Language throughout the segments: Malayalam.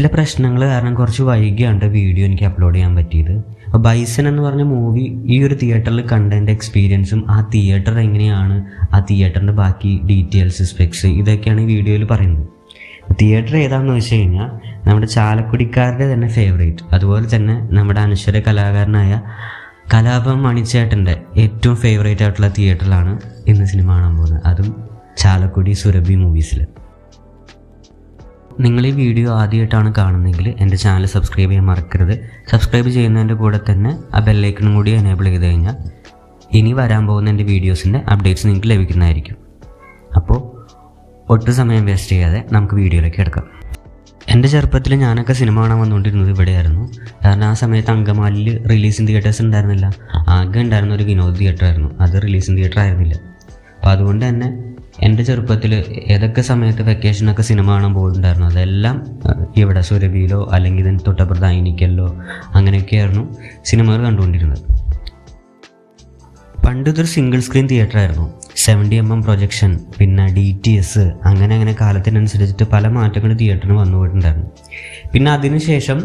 ചില പ്രശ്നങ്ങൾ കാരണം കുറച്ച് വൈകിയാണ് വീഡിയോ എനിക്ക് അപ്ലോഡ് ചെയ്യാൻ പറ്റിയത്. അപ്പോൾ ബൈസൺ എന്ന് പറഞ്ഞ മൂവി ഈ ഒരു തിയേറ്ററിൽ കണ്ടതിന്റെ എക്സ്പീരിയൻസും ആ തിയേറ്റർ എങ്ങനെയാണ് ആ തിയേറ്ററിന്റെ ബാക്കി ഡീറ്റെയിൽസ് സ്പെക്സ് ഇതൊക്കെയാണ് ഈ വീഡിയോയിൽ പറയുന്നത്. തിയേറ്റർ ഏതാണെന്ന് വെച്ച് കഴിഞ്ഞാൽ നമ്മുടെ ചാലക്കുടിക്കാരുടെ തന്നെ ഫേവറേറ്റ് അതുപോലെ തന്നെ നമ്മുടെ അനശ്വര കലാകാരനായ കലാപം മണിച്ചേട്ടന്റെ ഏറ്റവും ഫേവറേറ്റ് ആയിട്ടുള്ള തിയേറ്ററിലാണ് ഇന്ന് സിനിമ കാണാൻ പോകുന്നത്. അതും ചാലക്കുടി സുരഭി മൂവീസിൽ നിങ്ങൾ ഈ വീഡിയോ ആദ്യമായിട്ടാണ് കാണുന്നതെങ്കിൽ എന്റെ ചാനൽ സബ്സ്ക്രൈബ് ചെയ്യാൻ മറക്കരുത്. സബ്സ്ക്രൈബ് ചെയ്യുന്നതിന്റെ കൂടെ തന്നെ ആ ബെല്ലൈക്കണും കൂടി എനേബിൾ ചെയ്ത് കഴിഞ്ഞാൽ ഇനി വരാൻ പോകുന്ന എന്റെ വീഡിയോസിന്റെ അപ്ഡേറ്റ്സ് നിങ്ങൾക്ക് ലഭിക്കുന്നതായിരിക്കും. അപ്പോൾ ഒട്ടും സമയം വേസ്റ്റ് ചെയ്യാതെ നമുക്ക് വീഡിയോയിലേക്ക് എടുക്കാം എന്റെ ചെറുപ്പത്തിൽ ഞാനൊക്കെ സിനിമ കാണാൻ വന്നുകൊണ്ടിരുന്നത് ഇവിടെയായിരുന്നു. കാരണം ആ സമയത്ത് അങ്കമാലിൽ റിലീസിങ് തിയേറ്റേഴ്സ് ഉണ്ടായിരുന്നില്ല. ആകെ ഉണ്ടായിരുന്ന ഒരു വിനോദ തിയേറ്റർ ആയിരുന്നു. അത് റിലീസിങ് തിയേറ്റർ ആയിരുന്നില്ല. അപ്പോൾ അതുകൊണ്ട് തന്നെ എന്റെ ചെറുപ്പത്തിൽ ഏതൊക്കെ സമയത്ത് വെക്കേഷനൊക്കെ സിനിമ കാണാൻ പോയിട്ടുണ്ടായിരുന്നു? അതെല്ലാം ഇവിടെ സുരഭിയിലോ അല്ലെങ്കിൽ ഇതിന് തൊട്ടപ്പുറത്ത് അയിനിക്കലിലോ അങ്ങനെയൊക്കെയായിരുന്നു സിനിമകൾ കണ്ടുകൊണ്ടിരുന്നത്. പണ്ട് ഇതൊരു സിംഗിൾ സ്ക്രീൻ തിയേറ്റർ ആയിരുന്നു. സെവന്റി എം എം പ്രൊജക്ഷൻ പിന്നെ ഡി ടി എസ് അങ്ങനെ അങ്ങനെ കാലത്തിനനുസരിച്ചിട്ട് പല മാറ്റങ്ങൾ തിയേറ്ററിന് വന്നു പോയിട്ടുണ്ടായിരുന്നു. പിന്നെ അതിനുശേഷം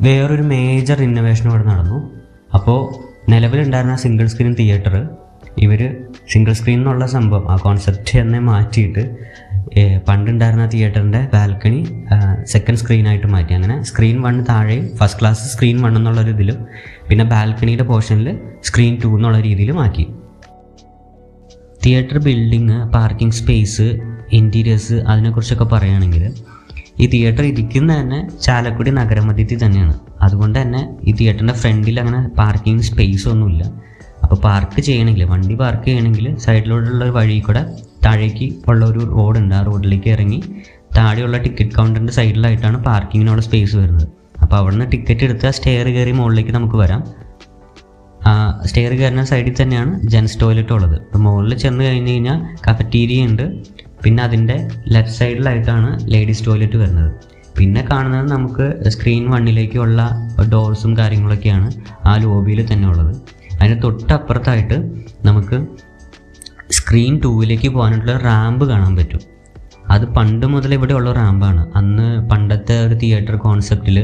വേറൊരു മേജർ ഇന്നോവേഷൻ ഇവിടെ നടന്നു. അപ്പോൾ നിലവിലുണ്ടായിരുന്ന സിംഗിൾ സ്ക്രീൻ തിയേറ്റർ ഇവർ സിംഗിൾ സ്ക്രീൻ എന്നുള്ള സംഭവം ആ കോൺസെപ്റ്റ് തന്നെ മാറ്റിയിട്ട് പണ്ടുണ്ടായിരുന്ന തിയേറ്ററിന്റെ ബാൽക്കണി സെക്കൻഡ് സ്ക്രീനായിട്ട് മാറ്റി. അങ്ങനെ സ്ക്രീൻ വൺ താഴെയും ഫസ്റ്റ് ക്ലാസ് സ്ക്രീൻ വൺ എന്നുള്ളൊരു ഇതിലും പിന്നെ ബാൽക്കണിയുടെ പോർഷനിൽ സ്ക്രീൻ ടു എന്നുള്ള രീതിയിൽ മാറ്റി. Theatre building parking space interiors അതിനെക്കുറിച്ചൊക്കെ പറയുകയാണെങ്കിൽ ഈ തിയേറ്റർ ഇരിക്കുന്ന തന്നെ ചാലക്കുടി നഗരമധ്യത്തിൽ തന്നെയാണ്. അതുകൊണ്ട് തന്നെ ഈ തിയേറ്ററിന്റെ ഫ്രണ്ടിൽ അങ്ങനെ പാർക്കിംഗ് സ്പേസ് ഒന്നുമില്ല. അപ്പോൾ പാർക്ക് ചെയ്യണമെങ്കിൽ വണ്ടി പാർക്ക് ചെയ്യണമെങ്കിൽ സൈഡിലോട്ടുള്ള ഒരു വഴി കൂടെ താഴേക്ക് ഉള്ള ഒരു റോഡുണ്ട് ആ റോഡിലേക്ക് ഇറങ്ങി താഴെയുള്ള ടിക്കറ്റ് കൗണ്ടറിന്റെ സൈഡിലായിട്ടാണ് പാർക്കിങ്ങിനുള്ള സ്പേസ് വരുന്നത് അപ്പോൾ അവിടെ നിന്ന് ടിക്കറ്റ് എടുത്ത് ആ സ്റ്റെയർ കയറി മുകളിലേക്ക് നമുക്ക് വരാം. സ്റ്റെയർ കയറുന്ന സൈഡിൽ തന്നെയാണ് ജെൻസ് ടോയ്ലറ്റ് ഉള്ളത്. അപ്പോൾ മുകളിൽ ചെന്ന് കഴിഞ്ഞ് കഴിഞ്ഞാൽ കഫറ്റീരിയ ഉണ്ട്. പിന്നെ അതിന്റെ ലെഫ്റ്റ് സൈഡിലായിട്ടാണ് ലേഡീസ് ടോയ്ലറ്റ് വരുന്നത്. പിന്നെ കാണുന്നത് നമുക്ക് സ്ക്രീൻ വണ്ണിലേക്കുള്ള ഡോർസും കാര്യങ്ങളൊക്കെയാണ് ആ ലോബിയിൽ തന്നെ ഉള്ളത്. അതിന് തൊട്ടപ്പുറത്തായിട്ട് നമുക്ക് സ്ക്രീൻ ടൂവിലേക്ക് പോകാനുള്ള റാമ്പ് കാണാൻ പറ്റും. അത് പണ്ട് മുതൽ ഇവിടെ ഉള്ള റാമ്പാണ് അന്ന് പണ്ടത്തെ ഒരു തിയേറ്റർ കോൺസെപ്റ്റിൽ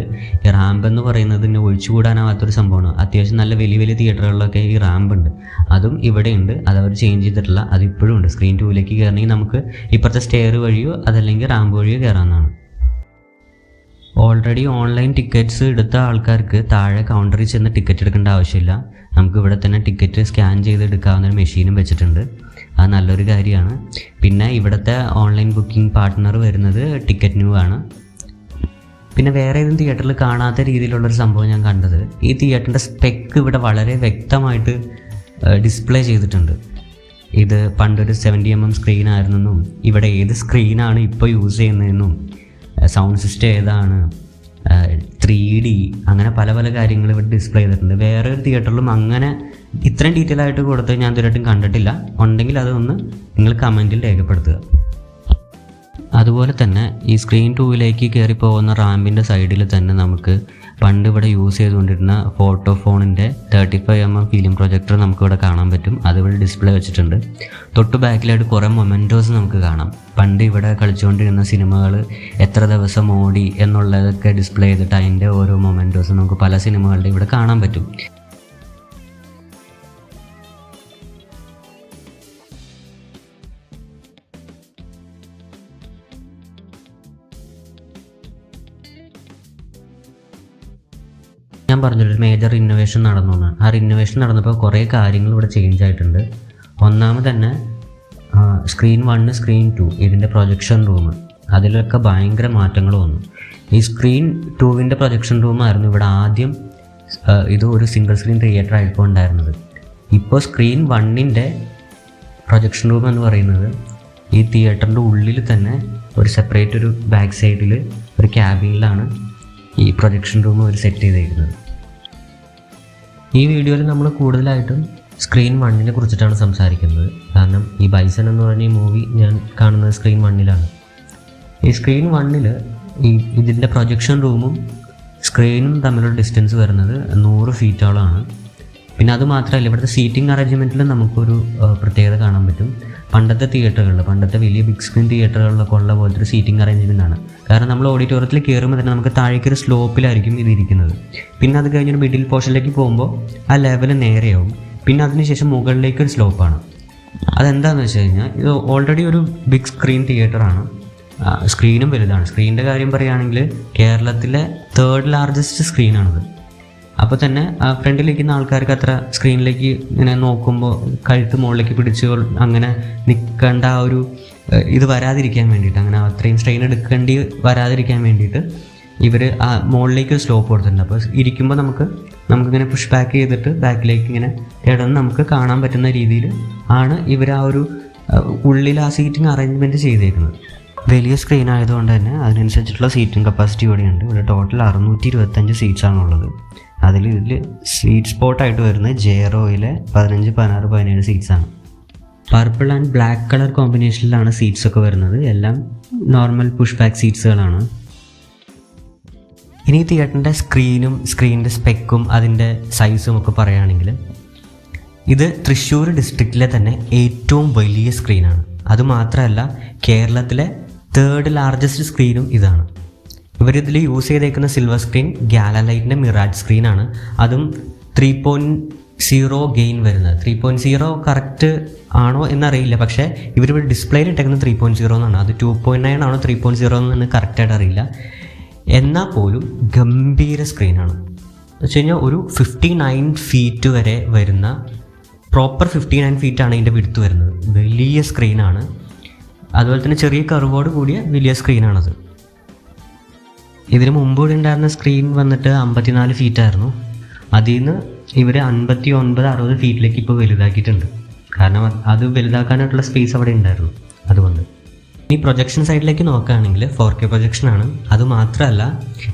ഈ റാമ്പ് എന്ന് പറയുന്നത് ഇന്നെ ഒഴിച്ചുകൂടാനാവാത്തൊരു സംഭവമാണ്. അത്യാവശ്യം നല്ല വലിയ വലിയ തിയേറ്ററുകളിലൊക്കെ ഈ റാമ്പ് ഉണ്ട്. അതും ഇവിടെയുണ്ട് അത് അവർ ചേഞ്ച് ചെയ്തിട്ടില്ല. അത് ഇപ്പോഴും ഉണ്ട്. സ്ക്രീൻ ടൂവിലേക്ക് കയറണമെങ്കിൽ നമുക്ക് ഇപ്പോഴത്തെ സ്റ്റെയർ വഴിയോ അതല്ലെങ്കിൽ റാമ്പ് വഴിയോ കയറാവുന്നതാണ്. ഓൾറെഡി ഓൺലൈൻ ടിക്കറ്റ്സ് എടുത്ത ആൾക്കാർക്ക് താഴെ കൗണ്ടറിൽ ചെന്ന് ടിക്കറ്റ് എടുക്കേണ്ട ആവശ്യമില്ല. നമുക്ക് ഇവിടെ തന്നെ ടിക്കറ്റ് സ്കാൻ ചെയ്ത് എടുക്കാവുന്ന ഒരു മെഷീനും വെച്ചിട്ടുണ്ട്. അത് നല്ലൊരു കാര്യമാണ്. പിന്നെ ഇവിടുത്തെ ഓൺലൈൻ ബുക്കിംഗ് പാർട്ട്ണർ വരുന്നത് ടിക്കറ്റ് ന്യൂ ആണ്. പിന്നെ വേറെ ഏതും തിയേറ്ററിൽ കാണാത്ത രീതിയിലുള്ളൊരു സംഭവം ഞാൻ കണ്ടത്. ഈ തിയേറ്ററിന്റെ സ്പെക്ക് ഇവിടെ വളരെ വ്യക്തമായിട്ട് ഡിസ്പ്ലേ ചെയ്തിട്ടുണ്ട്. ഇത് പണ്ടൊരു സെവന്റി എം എം സ്ക്രീൻ ആയിരുന്നെന്നും ഇവിടെ ഏത് സ്ക്രീനാണ് ഇപ്പോൾ യൂസ് ചെയ്യുന്നതെന്നും സൗണ്ട് സിസ്റ്റം ഏതാണ് ത്രീ ഡി അങ്ങനെ പല പല കാര്യങ്ങൾ ഇവിടെ ഡിസ്പ്ലേ ചെയ്തിട്ടുണ്ട്. വേറെ ഒരു തിയേറ്ററിലും അങ്ങനെ ഇത്രയും ഡീറ്റെയിൽ ആയിട്ട് കൊടുത്ത് ഞാൻ ഇതുവരെയായിട്ടും കണ്ടിട്ടില്ല. ഉണ്ടെങ്കിൽ അതൊന്ന് നിങ്ങൾ കമന്റിൽ രേഖപ്പെടുത്തുക. അതുപോലെ തന്നെ ഈ സ്ക്രീൻ ടൂവിലേക്ക് കയറി പോകുന്ന റാമ്പിന്റെ സൈഡിൽ തന്നെ നമുക്ക് പണ്ട് ഇവിടെ യൂസ് ചെയ്തുകൊണ്ടിരുന്ന ഫോട്ടോ ഫോണിന്റെ thirty five M M film projector നമുക്കിവിടെ കാണാൻ പറ്റും. അതിവിടെ ഡിസ്പ്ലേ വെച്ചിട്ടുണ്ട്. തൊട്ട് ബാക്കിലായിട്ട് കുറേ മൊമെന്റോസ് നമുക്ക് കാണാം. പണ്ട് ഇവിടെ കളിച്ചുകൊണ്ടിരുന്ന സിനിമകൾ എത്ര ദിവസം ഓടി എന്നുള്ളതൊക്കെ ഡിസ്പ്ലേ ചെയ്തിട്ട് അതിന്റെ ഓരോ മൊമെന്റോസ് നമുക്ക് പല സിനിമകളുടെ ഇവിടെ കാണാൻ പറ്റും. ഞാൻ പറഞ്ഞൊരു മേജർ ഇന്നോവേഷൻ നടന്നു എന്ന്. ആ ഇന്നോവേഷൻ നടന്നപ്പോൾ കുറേ കാര്യങ്ങൾ ഇവിടെ ചേഞ്ച് ആയിട്ടുണ്ട്. ഒന്നാമത് തന്നെ സ്ക്രീൻ വണ്ണ് സ്ക്രീൻ ടു ഇതിന്റെ പ്രൊജക്ഷൻ റൂം അതിലൊക്കെ ഭയങ്കര മാറ്റങ്ങൾ വന്നു. ഈ സ്ക്രീൻ ടുവിന്റെ പ്രൊജക്ഷൻ റൂമായിരുന്നു ഇവിടെ ആദ്യം ഇത് ഒരു സിംഗിൾ സ്ക്രീൻ തിയേറ്റർ ആയിപ്പോൾ ഉണ്ടായിരുന്നത്. ഇപ്പോൾ സ്ക്രീൻ വണ്ണിന്റെ പ്രൊജക്ഷൻ റൂം എന്ന് പറയുന്നത് ഈ തിയേറ്ററിന്റെ ഉള്ളിൽ തന്നെ ഒരു സെപ്പറേറ്റ് ഒരു ബാക്ക് സൈഡിൽ ഒരു ക്യാബിനിലാണ് ഈ പ്രൊജക്ഷൻ റൂം അവർ സെറ്റ് ചെയ്തേക്കുന്നത്. ഈ വീഡിയോയിൽ നമ്മൾ കൂടുതലായിട്ടും സ്ക്രീൻ വണ്ണിനെ കുറിച്ചിട്ടാണ് സംസാരിക്കുന്നത്. കാരണം ഈ ബൈസൺ എന്ന് പറഞ്ഞ ഈ മൂവി ഞാൻ കാണുന്നത് സ്ക്രീൻ വണ്ണിലാണ് ഈ സ്ക്രീൻ വണ്ണിൽ ഈ ഇതിന്റെ പ്രൊജക്ഷൻ റൂമും സ്ക്രീനും തമ്മിലുള്ള ഡിസ്റ്റൻസ് വരുന്നത് നൂറ് ഫീറ്റോളമാണ് പിന്നെ അത് മാത്രമല്ല ഇവിടുത്തെ സീറ്റിംഗ് അറേഞ്ച്മെന്റിൽ നമുക്കൊരു പ്രത്യേകത കാണാൻ പറ്റും. പണ്ടത്തെ തിയേറ്ററുകളിൽ പണ്ടത്തെ വലിയ ബിഗ് സ്ക്രീൻ തിയേറ്ററുകളിലൊക്കെ ഉള്ള പോലത്തെ ഒരു സീറ്റിംഗ് അറേഞ്ച്മെന്റ് ആണ് കാരണം നമ്മൾ ഓഡിറ്റോറിയത്തിൽ കയറുമ്പോൾ തന്നെ നമുക്ക് താഴേക്കൊരു സ്ലോപ്പിലായിരിക്കും ഇതിരിക്കുന്നത്. പിന്നെ അത് കഴിഞ്ഞൊരു മിഡിൽ പോർഷനിലേക്ക് പോകുമ്പോൾ ആ ലെവൽ നേരെയാവും. പിന്നെ അതിനുശേഷം മുകളിലേക്ക് ഒരു സ്ലോപ്പാണ് അതെന്താണെന്ന് വെച്ച് കഴിഞ്ഞാൽ ഇത് ഓൾറെഡി ഒരു ബിഗ് സ്ക്രീൻ തിയേറ്ററാണ് സ്ക്രീനും വലുതാണ്. സ്ക്രീനിന്റെ കാര്യം പറയുകയാണെങ്കിൽ കേരളത്തിലെ തേർഡ് ലാർജസ്റ്റ് സ്ക്രീനാണിത് അപ്പോൾ തന്നെ ആ ഫ്രണ്ടിലിരിക്കുന്ന ആൾക്കാർക്ക് അത്ര സ്ക്രീനിലേക്ക് ഇങ്ങനെ നോക്കുമ്പോൾ കഴുത്ത് മുകളിലേക്ക് പിടിച്ച് അങ്ങനെ നിൽക്കേണ്ട ആ ഒരു ഇത് വരാതിരിക്കാൻ വേണ്ടിയിട്ട് അങ്ങനെ അത്രയും സ്ട്രെയിൻ എടുക്കേണ്ടി വരാതിരിക്കാൻ വേണ്ടിയിട്ട് ഇവർ ആ മുകളിലേക്ക് സ്ലോപ്പ് കൊടുത്തിട്ടുണ്ട്. അപ്പോൾ ഇരിക്കുമ്പോൾ നമുക്ക് നമുക്കിങ്ങനെ പുഷ് ബാക്ക് ചെയ്തിട്ട് ബാക്കിലേക്ക് ഇങ്ങനെ കിടന്ന് നമുക്ക് കാണാൻ പറ്റുന്ന രീതിയിൽ ആണ് ഇവർ ആ ഒരു ഉള്ളിൽ ആ സീറ്റിംഗ് അറേഞ്ച്മെന്റ് ചെയ്തേക്കുന്നത്. വലിയ സ്ക്രീൻ ആയതുകൊണ്ട് തന്നെ അതിനനുസരിച്ചിട്ടുള്ള സീറ്റിംഗ് കപ്പാസിറ്റി ഇവിടെയുണ്ട്. ഇവിടെ ടോട്ടൽ അറുന്നൂറ്റി ഇരുപത്തഞ്ച് സീറ്റ്സ് ആണുള്ളത്. അതിൽ ഇതിൽ സ്വീറ്റ് സ്പോട്ടായിട്ട് വരുന്നത് ജെയറോയിലെ പതിനഞ്ച് പതിനാറ് പതിനേഴ് സീറ്റ്സാണ് പർപ്പിൾ ആൻഡ് ബ്ലാക്ക് കളർ കോമ്പിനേഷനിലാണ് സീറ്റ്സ് ഒക്കെ വരുന്നത്. എല്ലാം നോർമൽ പുഷ് ബാക്ക് സീറ്റ്സുകളാണ് ഇനി തിയേറ്ററിന്റെ സ്ക്രീനും സ്ക്രീനിന്റെ സ്പെക്കും അതിന്റെ സൈസും ഒക്കെ പറയുകയാണെങ്കിൽ ഇത് തൃശ്ശൂർ ഡിസ്ട്രിക്റ്റിലെ തന്നെ ഏറ്റവും വലിയ സ്ക്രീനാണ് അതുമാത്രമല്ല കേരളത്തിലെ തേർഡ് ലാർജസ്റ്റ് സ്ക്രീനും ഇതാണ്. ഇവരിതിൽ യൂസ് ചെയ്തേക്കുന്ന സിൽവർ സ്ക്രീൻ ഗാലലൈറ്റിന്റെ മിറാഡ് സ്ക്രീനാണ് അതും ത്രീ പോയിന്റ് സീറോ ഗെയിൻ വരുന്നത്. ത്രീ പോയിന്റ് സീറോ കറക്റ്റ് ആണോ എന്നറിയില്ല. പക്ഷേ ഇവരിവിടെ ഡിസ്പ്ലേയിൽ ഇട്ടേക്കുന്നത് ത്രീ പോയിന്റ് സീറോ എന്നാണ്. അത് ടു പോയിന്റ് നയൻ ആണോ ത്രീ പോയിന്റ് സീറോ എന്ന് കറക്റ്റായിട്ട് അറിയില്ല. എന്നാൽ പോലും ഗംഭീര സ്ക്രീനാണ് എന്ന് വെച്ച് കഴിഞ്ഞാൽ ഒരു ഫിഫ്റ്റി നയൻ ഫീറ്റ് വരെ വരുന്ന പ്രോപ്പർ ഫിഫ്റ്റി നയൻ ആണ് ഇതിന്റെ വിടുത്ത് വരുന്നത്. വലിയ സ്ക്രീനാണ് അതുപോലെ തന്നെ ചെറിയ കർവോട് കൂടിയ വലിയ സ്ക്രീനാണത് ഇതിന് മുമ്പ് ഇവിടെ ഉണ്ടായിരുന്ന സ്ക്രീൻ വന്നിട്ട് അമ്പത്തിനാല് ഫീറ്റായിരുന്നു അതിൽ നിന്ന് ഇവർ അൻപത്തി ഒൻപത് അറുപത് ഫീറ്റിലേക്ക് ഇപ്പോൾ വലുതാക്കിയിട്ടുണ്ട്. കാരണം അത് വലുതാക്കാനായിട്ടുള്ള സ്പേസ് അവിടെ ഉണ്ടായിരുന്നു. അതുകൊണ്ട്. ഈ പ്രൊജക്ഷൻ സൈഡിലേക്ക് നോക്കുകയാണെങ്കിൽ ഫോർ കെ പ്രൊജക്ഷനാണ് അത് മാത്രമല്ല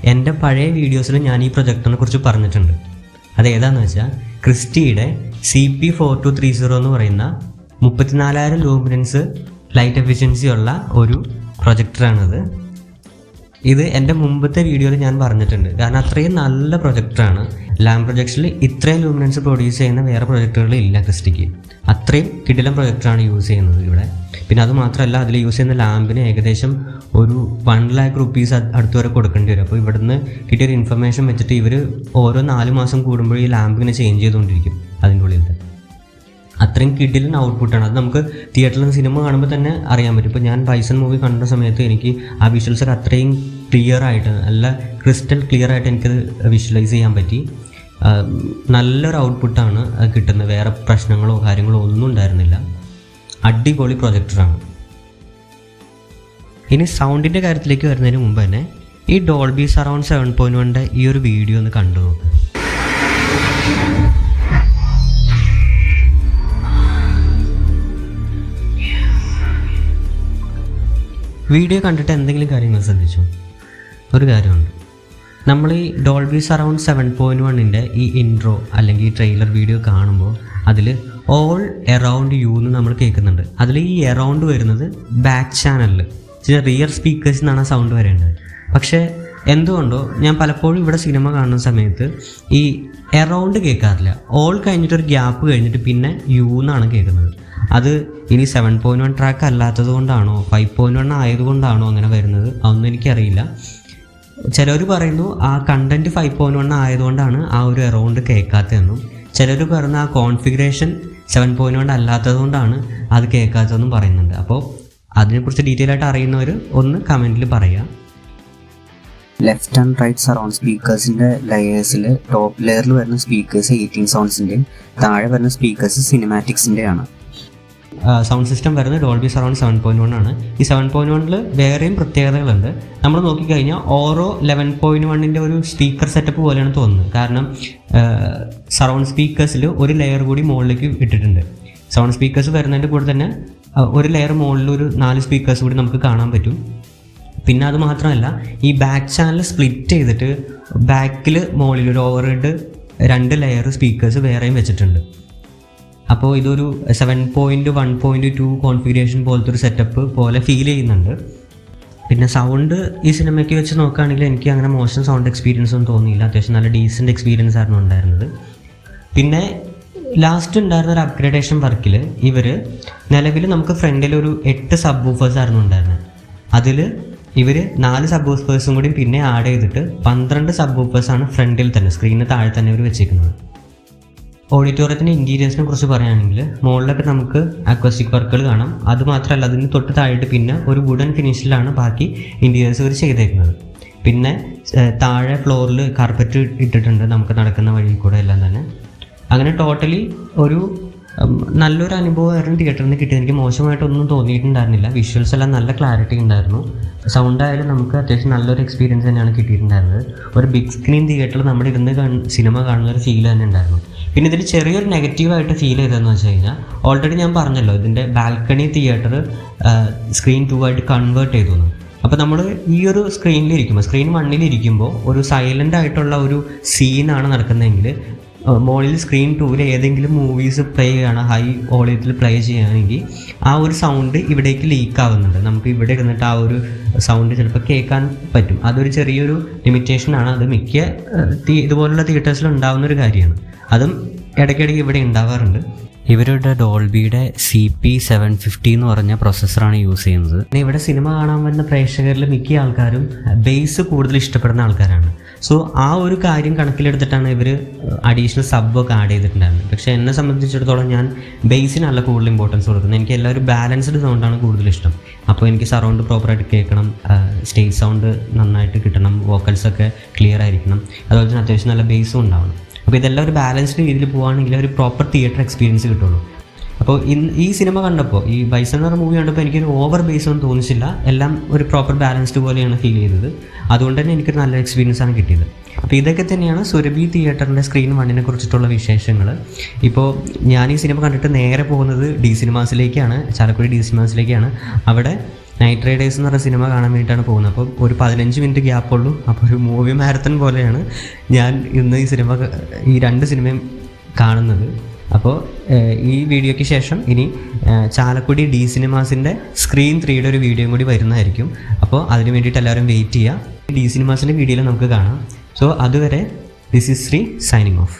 എന്റെ പഴയ വീഡിയോസിൽ ഞാൻ ഈ പ്രൊജക്ടറിനെ കുറിച്ച് പറഞ്ഞിട്ടുണ്ട്. അത് ഏതാണെന്ന് വെച്ചാൽ ക്രിസ്റ്റിയുടെ C P four two three zero എന്ന് പറയുന്ന മുപ്പത്തിനാലായിരം ലൂമിനൻസ് ലൈറ്റ് എഫിഷ്യൻസി ഉള്ള ഒരു പ്രൊജക്ടറാണിത് ഇത് എന്റെ മുമ്പത്തെ വീഡിയോയിൽ ഞാൻ പറഞ്ഞിട്ടുണ്ട്. കാരണം അത്രയും നല്ല പ്രൊജക്ടറാണ്. ലാമ്പ് പ്രൊജക്ഷനിൽ ഇത്രയും ലൂമിനൻസ് പ്രൊഡ്യൂസ് ചെയ്യുന്ന വേറെ പ്രൊജക്ടറുകൾ ഇല്ല ക്രിസ്റ്റിക്ക് അത്രയും കിടിലം പ്രൊജക്ടറാണ് യൂസ് ചെയ്യുന്നത് ഇവിടെ. പിന്നെ അത് മാത്രമല്ല അതിൽ യൂസ് ചെയ്യുന്ന ലാമ്പിന് ഏകദേശം ഒരു വൺ ലാക്ക് റുപ്പീസ് അടുത്ത് വരെ കൊടുക്കേണ്ടി വരും. അപ്പോൾ ഇവിടുന്ന് കിട്ടിയൊരു ഇൻഫർമേഷൻ വെച്ചിട്ട് ഇവർ ഓരോ നാല് മാസം കൂടുമ്പോൾ ഈ ലാമ്പ് ചേഞ്ച് ചെയ്തുകൊണ്ടിരിക്കും അതിന്റെ ഉള്ളിലത്തെ അത്രയും കിഡിലൻ ഔട്ട്പുട്ടാണ് അത് നമുക്ക് തിയേറ്ററിൽ സിനിമ കാണുമ്പോൾ തന്നെ അറിയാൻ പറ്റും. ഇപ്പോൾ ഞാൻ ബൈസൺ മൂവി കണ്ട സമയത്ത് എനിക്ക് ആ വിഷ്വൽസ് ഒക്കെ അത്രയും ക്ലിയർ ആയിട്ട് നല്ല ക്രിസ്റ്റൽ ക്ലിയർ ആയിട്ട് എനിക്കത് വിഷ്വലൈസ് ചെയ്യാൻ പറ്റി. നല്ലൊരു ഔട്ട്പുട്ടാണ് കിട്ടുന്നത്. വേറെ പ്രശ്നങ്ങളോ കാര്യങ്ങളോ ഒന്നും ഉണ്ടായിരുന്നില്ല. അടിപൊളി പ്രൊജക്ടറാണ് ഇനി സൗണ്ടിന്റെ കാര്യത്തിലേക്ക് വരുന്നതിന് മുമ്പ് തന്നെ ഈ ഡോൾബി സറൗണ്ട് സെവൻ പോയിന്റ് വണ്ണിന്റെ ഈ ഒരു വീഡിയോ ഒന്ന് കണ്ടു നോക്ക്. വീഡിയോ കണ്ടിട്ട് എന്തെങ്കിലും കാര്യങ്ങൾ ശ്രദ്ധിച്ചു? ഒരു കാര്യമുണ്ട്. നമ്മൾ ഈ ഡോൾബി സറൗണ്ട് സെവൻ പോയിന്റ് വണ്ണിന്റെ ഈ ഇൻട്രോ അല്ലെങ്കിൽ ഈ ട്രെയിലർ വീഡിയോ കാണുമ്പോൾ അതിൽ ഓൾ എറൗണ്ട് യു എന്ന് നമ്മൾ കേൾക്കുന്നുണ്ട്. അതിൽ ഈ എറൗണ്ട് വരുന്നത് ബാക്ക് ചാനലിൽ ചില റിയർ സ്പീക്കേഴ്സിൽ നിന്നാണ് സൗണ്ട് വരേണ്ടത്. പക്ഷേ എന്തുകൊണ്ടോ ഞാൻ പലപ്പോഴും ഇവിടെ സിനിമ കാണുന്ന സമയത്ത് ഈ എറൗണ്ട് കേൾക്കാറില്ല. ഓൾ കഴിഞ്ഞിട്ട് ഒരു ഗ്യാപ്പ് കഴിഞ്ഞിട്ട് പിന്നെ യു എന്നാണ് കേൾക്കുന്നത്. അത് ഇനി സെവൻ പോയിന്റ് വൺ ട്രാക്ക് അല്ലാത്തത് കൊണ്ടാണോ ഫൈവ് പോയിന്റ് വൺ ആയതുകൊണ്ടാണോ അങ്ങനെ വരുന്നത്? അതൊന്നും എനിക്കറിയില്ല. ചിലർ പറയുന്നു ആ കണ്ടന്റ് ഫൈവ് പോയിന്റ് വൺ ആയതുകൊണ്ടാണ് ആ ഒരു എറൗണ്ട് കേൾക്കാത്തതെന്നും. ചിലർ പറയുന്ന ആ കോൺഫിഗറേഷൻ സെവൻ പോയിന്റ് വൺ അല്ലാത്തത് കൊണ്ടാണ് അത് കേൾക്കാത്തതെന്നും പറയുന്നുണ്ട്. അപ്പോൾ അതിനെക്കുറിച്ച് ഡീറ്റെയിൽ ആയിട്ട് അറിയുന്നവർ ഒന്ന് കമന്റിൽ പറയുക ലെഫ്റ്റ് ആൻഡ് റൈറ്റ് സറൗണ്ട് സ്പീക്കേഴ്സിന്റെ ലെയേഴ്സിൽ ടോപ്പ് ലെയറിൽ വരുന്ന സ്പീക്കേഴ്സ് എയ്റ്റീൻ സൗണ്ട്സിന്റെയും താഴെ വരുന്ന സ്പീക്കേഴ്സ് സിനിമാറ്റിക്സിന്റെ ആണ് സൗണ്ട് സിസ്റ്റം വരുന്നത് Dolby surround seven point one ആണ്. ഈ സെവൻ പോയിന്റ് വണ്ണിൽ വേറെയും പ്രത്യേകതകളുണ്ട്. നമ്മൾ നോക്കിക്കഴിഞ്ഞാൽ ഓരോ ലെവൻ പോയിന്റ് വണ്ണിന്റെ ഒരു സ്പീക്കർ സെറ്റപ്പ് പോലെയാണ് തോന്നുന്നത്. കാരണം സറൗണ്ട് സ്പീക്കേഴ്സിൽ ഒരു ലെയർ കൂടി മുകളിലേക്ക് ഇട്ടിട്ടുണ്ട്. സൗണ്ട് സ്പീക്കേഴ്സ് വരുന്നതിന്റെ കൂടെ തന്നെ ഒരു ലെയർ മുകളിൽ ഒരു നാല് സ്പീക്കേഴ്സ് കൂടി നമുക്ക് കാണാൻ പറ്റും. പിന്നെ അത് മാത്രമല്ല ഈ ബാക്ക് ചാനൽ സ്പ്ലിറ്റ് ചെയ്തിട്ട് ബാക്കിൽ മുകളിൽ ഒരു ഓവർ ഹെഡ് രണ്ട് ലെയർ സ്പീക്കേഴ്സ് വേറെയും വെച്ചിട്ടുണ്ട്. അപ്പോൾ ഇതൊരു seven point one point two configuration പോലത്തെ ഒരു സെറ്റപ്പ് പോലെ ഫീൽ ചെയ്യുന്നുണ്ട്. പിന്നെ സൗണ്ട് ഈ സിനിമയ്ക്ക് വെച്ച് നോക്കുകയാണെങ്കിൽ എനിക്ക് അങ്ങനെ മോശം സൗണ്ട് എക്സ്പീരിയൻസ് ഒന്നും തോന്നിയില്ല. അത്യാവശ്യം നല്ല ഡീസന്റ് എക്സ്പീരിയൻസ് ആയിരുന്നു ഉണ്ടായിരുന്നത്. പിന്നെ ലാസ്റ്റ് ഉണ്ടായിരുന്ന ഒരു അപ്ഗ്രേഡേഷൻ വർക്കിൽ ഇവർ നിലവിൽ നമുക്ക് ഫ്രണ്ടിൽ ഒരു എട്ട് സബ് വൂഫേഴ്സ് ആയിരുന്നു ഉണ്ടായിരുന്നത്. അതിൽ ഇവർ നാല് സബ് വൂഫേഴ്സും കൂടി പിന്നെ ആഡ് ചെയ്തിട്ട് പന്ത്രണ്ട് സബ് വൂഫേഴ്സാണ് ഫ്രണ്ടിൽ തന്നെ സ്ക്രീനിന് താഴെ തന്നെ ഇവർ വെച്ചേക്കുന്നത്. ഓഡിറ്റോറിയത്തിന്റെ ഇന്റീരിയേഴ്സിനെ കുറിച്ച് പറയുകയാണെങ്കിൽ മുകളിലൊക്കെ നമുക്ക് അക്വസ്റ്റിക് വർക്കുകൾ കാണാം. അത് മാത്രമല്ല അതിന് തൊട്ട് താഴെ പിന്നെ ഒരു വുഡൻ ഫിനിഷിലാണ് ബാക്കി ഇന്റീരിയേഴ്സ് ഇവർ ചെയ്തേക്കുന്നത്. പിന്നെ താഴെ ഫ്ലോറിൽ കാർപ്പറ്റ് ഇട്ടിട്ടുണ്ട് നമുക്ക് നടക്കുന്ന വഴി കൂടെ എല്ലാം തന്നെ. അങ്ങനെ ടോട്ടലി ഒരു നല്ലൊരു അനുഭവമായിരുന്നു തിയേറ്ററിൽ നിന്ന് കിട്ടിയത്. എനിക്ക് മോശമായിട്ടൊന്നും തോന്നിയിട്ടുണ്ടായിരുന്നില്ല. വിഷ്വൽസ് എല്ലാം നല്ല ക്ലാരിറ്റി ഉണ്ടായിരുന്നു. സൗണ്ട് ആയാലും നമുക്ക് അത്യാവശ്യം നല്ലൊരു എക്സ്പീരിയൻസ് തന്നെയാണ് കിട്ടിയിട്ടുണ്ടായിരുന്നത്. ഒരു ബിഗ് സ്ക്രീൻ തിയേറ്ററിൽ നമ്മുടെ ഇരുന്ന് സിനിമ കാണുന്ന ഒരു ഫീൽ തന്നെ ഉണ്ടായിരുന്നു. പിന്നെ ഇതിൽ ചെറിയൊരു നെഗറ്റീവായിട്ട് ഫീൽ ചെയ്തതെന്ന് വെച്ച് കഴിഞ്ഞാൽ ഓൾറെഡി ഞാൻ പറഞ്ഞല്ലോ ഇതിന്റെ ബാൽക്കണി തിയേറ്റർ സ്ക്രീൻ ടു ആയിട്ട് കൺവേർട്ട് ചെയ്തു. അപ്പോൾ നമ്മൾ ഈ ഒരു സ്ക്രീനിലിരിക്കുമ്പോൾ സ്ക്രീൻ വണ്ണിലിരിക്കുമ്പോൾ ഒരു സൈലന്റ് ആയിട്ടുള്ള ഒരു സീനാണ് നടക്കുന്നതെങ്കിൽ മോളിൽ സ്ക്രീൻ ടൂവിൽ ഏതെങ്കിലും മൂവീസ് പ്ലേ ചെയ്യണം ഹൈ വോളിയത്തിൽ പ്ലേ ചെയ്യുകയാണെങ്കിൽ ആ ഒരു സൗണ്ട് ഇവിടേക്ക് ലീക്ക് ആവുന്നുണ്ട്. നമുക്ക് ഇവിടെ ഇരുന്നിട്ട് ആ ഒരു സൗണ്ട് ചിലപ്പോൾ കേൾക്കാൻ പറ്റും. അതൊരു ചെറിയൊരു ലിമിറ്റേഷനാണ് അത് മിക്ക ഇതുപോലുള്ള തിയേറ്റേഴ്സിൽ ഉണ്ടാകുന്ന ഒരു കാര്യമാണ്. അതും ഇടയ്ക്കിടയ്ക്ക് ഇവിടെ ഉണ്ടാവാറുണ്ട്. ഇവരുടെ ഡോൾബിയുടെ സി പി സെവൻ ഫിഫ്റ്റി എന്ന് പറഞ്ഞ പ്രോസസ്സറാണ് യൂസ് ചെയ്യുന്നത്. പിന്നെ ഇവിടെ സിനിമ കാണാൻ വരുന്ന പ്രേക്ഷകരിൽ മിക്ക ആൾക്കാരും ബേസ് കൂടുതൽ ഇഷ്ടപ്പെടുന്ന ആൾക്കാരാണ്. സോ ആ ഒരു കാര്യം കണക്കിലെടുത്തിട്ടാണ് ഇവർ അഡീഷണൽ ഒക്കെ ആഡ് ചെയ്തിട്ടുണ്ടായിരുന്നത്. പക്ഷേ എന്നെ സംബന്ധിച്ചിടത്തോളം ഞാൻ ബേസിനല്ല കൂടുതൽ ഇമ്പോർട്ടൻസ് കൊടുക്കുന്നത്. എനിക്ക് എല്ലാവരും ബാലൻസ്ഡ് സൗണ്ടാണ് കൂടുതൽ ഇഷ്ടം. അപ്പോൾ എനിക്ക് സറൗണ്ട് പ്രോപ്പറായിട്ട് കേൾക്കണം സ്റ്റേജ് സൗണ്ട് നന്നായിട്ട് കിട്ടണം വോക്കൽസൊക്കെ ക്ലിയർ ആയിരിക്കണം. അതുപോലെ തന്നെ അത്യാവശ്യം നല്ല ബേസും ഉണ്ടാവണം. അപ്പോൾ ഇതെല്ലാം ഒരു ബാലൻസ്ഡ് രീതിയിൽ പോവുകയാണെങ്കിൽ ഒരു പ്രോപ്പർ തിയേറ്റർ എക്സ്പീരിയൻസ് കിട്ടുള്ളൂ. അപ്പോൾ ഈ സിനിമ കണ്ടപ്പോൾ ഈ ബൈസൺ എന്ന് പറഞ്ഞ മൂവി കണ്ടപ്പോൾ എനിക്കൊരു ഓവർ ബേസ് ഒന്നും തോന്നിച്ചില്ല. എല്ലാം ഒരു പ്രോപ്പർ ബാലൻസ്ഡ് പോലെയാണ് ഫീൽ ചെയ്തത്. അതുകൊണ്ട് തന്നെ എനിക്കൊരു നല്ല എക്സ്പീരിയൻസ് ആണ് കിട്ടിയത്. അപ്പോൾ ഇതൊക്കെ തന്നെയാണ് സുരഭി തിയേറ്ററിന്റെ സ്ക്രീൻ വണ്ണിനെ കുറിച്ചിട്ടുള്ള വിശേഷങ്ങൾ ഇപ്പോൾ ഞാൻ ഈ സിനിമ കണ്ടിട്ട് നേരെ പോകുന്നത് ഡി സിനിമാസിലേക്കാണ് ചാലക്കുടി ഡി സിനിമാസിലേക്കാണ് അവിടെ നൈറ്റ് റൈഡേഴ്സ് എന്ന് പറഞ്ഞ സിനിമ കാണാൻ വേണ്ടിയിട്ടാണ് പോകുന്നത്. അപ്പോൾ ഒരു പതിനഞ്ച് മിനിറ്റ് ഗ്യാപ്പുള്ളൂ അപ്പോൾ ഒരു മൂവി മാരത്തൺ പോലെയാണ് ഞാൻ ഇന്ന് ഈ സിനിമ ഈ രണ്ട് സിനിമയും കാണുന്നത്. അപ്പോൾ ഈ വീഡിയോയ്ക്ക് ശേഷം ഇനി ചാലക്കുടി ഡി സിനിമാസിന്റെ സ്ക്രീൻ ത്രീയുടെ ഒരു വീഡിയോയും കൂടി വരുന്നതായിരിക്കും. അപ്പോൾ അതിന് വേണ്ടിയിട്ട് എല്ലാവരും വെയിറ്റ് ചെയ്യുക. ഡി സിനിമാസിന്റെ വീഡിയോയിൽ നമുക്ക് കാണാം. സോ അതുവരെ this is Sree signing off